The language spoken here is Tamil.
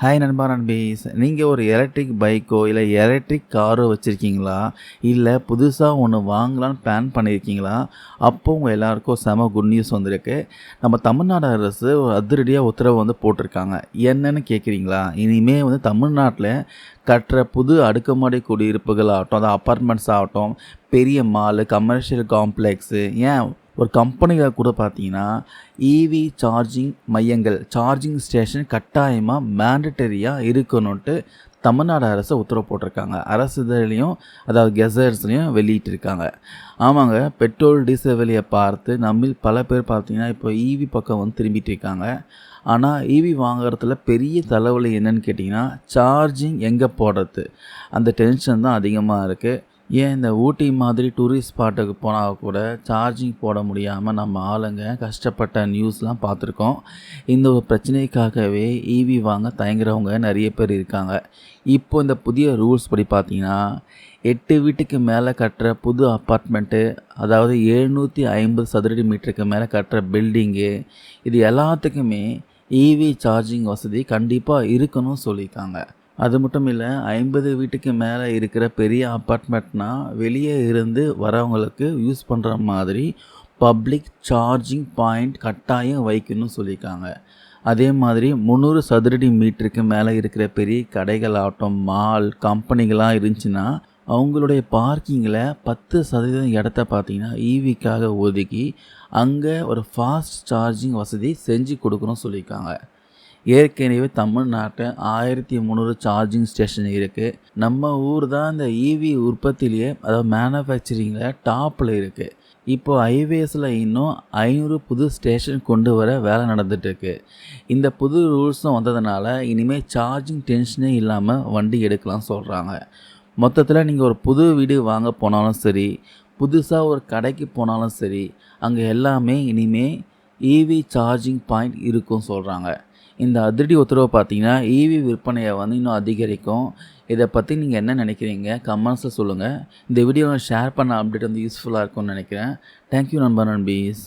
ஹாய் நண்பா நண்பீஸ் நீங்கள் ஒரு எலக்ட்ரிக் பைக்கோ இல்லை எலக்ட்ரிக் காரோ வச்சுருக்கீங்களா? இல்லை புதுசாக ஒன்று வாங்கலான்னு பிளான் பண்ணியிருக்கீங்களா அப்போ உங்கள் எல்லாருக்கும் செம குட் நியூஸ் வந்திருக்கு. நம்ம தமிழ்நாடு அரசு ஒரு அதிரடியாக உத்தரவு வந்து போட்டிருக்காங்க. என்னென்னு கேட்குறீங்களா இனிமேல் வந்து தமிழ்நாட்டில் கட்டுற புது அடுக்குமாடி குடியிருப்புகள் ஆகட்டும் அதாவது அப்பார்ட்மெண்ட்ஸ் ஆகட்டும் பெரிய மாலு கமர்ஷியல் காம்ப்ளெக்ஸு ஏன் ஒரு கம்பெனியில் கூட பார்த்தீங்கன்னா இவி சார்ஜிங் மையங்கள் சார்ஜிங் ஸ்டேஷன் கட்டாயமாக மேண்டட்டரியாக இருக்கணுன்ட்டு தமிழ்நாடு அரசு உத்தரவு போட்டிருக்காங்க. அரசு இதழையும் அதாவது கெசர்ஸ்லேயும் வெளியிட்டிருக்காங்க. ஆமாங்க பெட்ரோல் டீசல் விலையை பார்த்து நம்மில் பல பேர் பார்த்தீங்கன்னா இப்போ ஈவி பக்கம் வந்து திரும்பிட்டு இருக்காங்க ஆனால் ஈவி வாங்குறதுல பெரிய தலைவலி என்னன்னு கேட்டிங்கன்னா சார்ஜிங் எங்கே போடுறது? அந்த டென்ஷன் தான் அதிகமாக இருக்குது ஏன் இந்த ஊட்டி மாதிரி டூரிஸ்ட் ஸ்பாட்டுக்கு போனால் கூட சார்ஜிங் போட முடியாமல் நம்ம ஆளுங்க கஷ்டப்பட்ட நியூஸ்லாம் பார்த்துருக்கோம். இந்த ஒரு பிரச்சனைக்காகவே ஈவி வாங்க தயங்குறவங்க நிறைய பேர் இருக்காங்க. இப்போ இந்த புதிய ரூல்ஸ் படி பார்த்தீங்கன்னா எட்டு வீட்டுக்கு மேலே கட்டுற புது அப்பார்ட்மெண்ட்டு அதாவது எழுநூற்றி ஐம்பது சதுரடி மீட்டருக்கு மேலே கட்டுற பில்டிங்கு இது எல்லாத்துக்குமே ஈவி சார்ஜிங் வசதி கண்டிப்பாக இருக்கணும்னு சொல்லியிருக்காங்க. அது மட்டும் இல்லை ஐம்பது வீட்டுக்கு மேலே இருக்கிற பெரிய அப்பார்ட்மெண்ட்னால் வெளியே இருந்து வரவங்களுக்கு யூஸ் பண்ணுற மாதிரி பப்ளிக் சார்ஜிங் பாயிண்ட் கட்டாயம் வைக்கணும்னு சொல்லியிருக்காங்க. அதே மாதிரி முந்நூறு சதுரடி மீட்டருக்கு மேலே இருக்கிற பெரிய கடைகள் ஆகட்டும் மால் கம்பெனிகளாக இருந்துச்சுன்னா அவங்களுடைய பார்க்கிங்கில் பத்து சதவீதம் இடத்த பார்த்தீங்கன்னா ஈவிக்காக ஒதுக்கி அங்கே ஒரு ஃபாஸ்ட் சார்ஜிங் வசதி செஞ்சு கொடுக்கணும்னு சொல்லியிருக்காங்க. ஏற்கனவே தமிழ்நாட்டில் ஆயிரத்தி முந்நூறு சார்ஜிங் ஸ்டேஷன் இருக்குது நம்ம ஊர் தான் இந்த இவி உற்பத்திலேயே அதாவது மேனுஃபேக்சரிங்கில் டாப்பில் இருக்குது இப்போ ஹைவேஸில் இன்னும் ஐநூறு புது ஸ்டேஷன் கொண்டு வர வேலை நடந்துகிட்ருக்கு இந்த புது ரூல்ஸும் வந்ததுனால இனிமேல் சார்ஜிங் டென்ஷனே இல்லாமல் வண்டி எடுக்கலாம் சொல்கிறாங்க மொத்தத்தில் நீங்கள் ஒரு புது வீடு வாங்க போனாலும் சரி புதுசாக ஒரு கடைக்கு போனாலும் சரி அங்கே எல்லாமே இனிமேல் ஈவி சார்ஜிங் பாயிண்ட் இருக்கும் சொல்கிறாங்க இந்த அதிரடி உத்தரவு பார்த்தீங்கன்னா ஈவி விற்பனையை வந்து இன்னும் அதிகரிக்கும். இதை பற்றி நீங்கள் என்ன நினைக்கிறீங்க? கமெண்ட்ஸில் சொல்லுங்கள் இந்த வீடியோவை ஷேர் பண்ண அப்டேட் வந்து யூஸ்ஃபுல்லாக இருக்கும்னு நினைக்கிறேன். தேங்க்யூ நண்பர் நண்பீஸ்.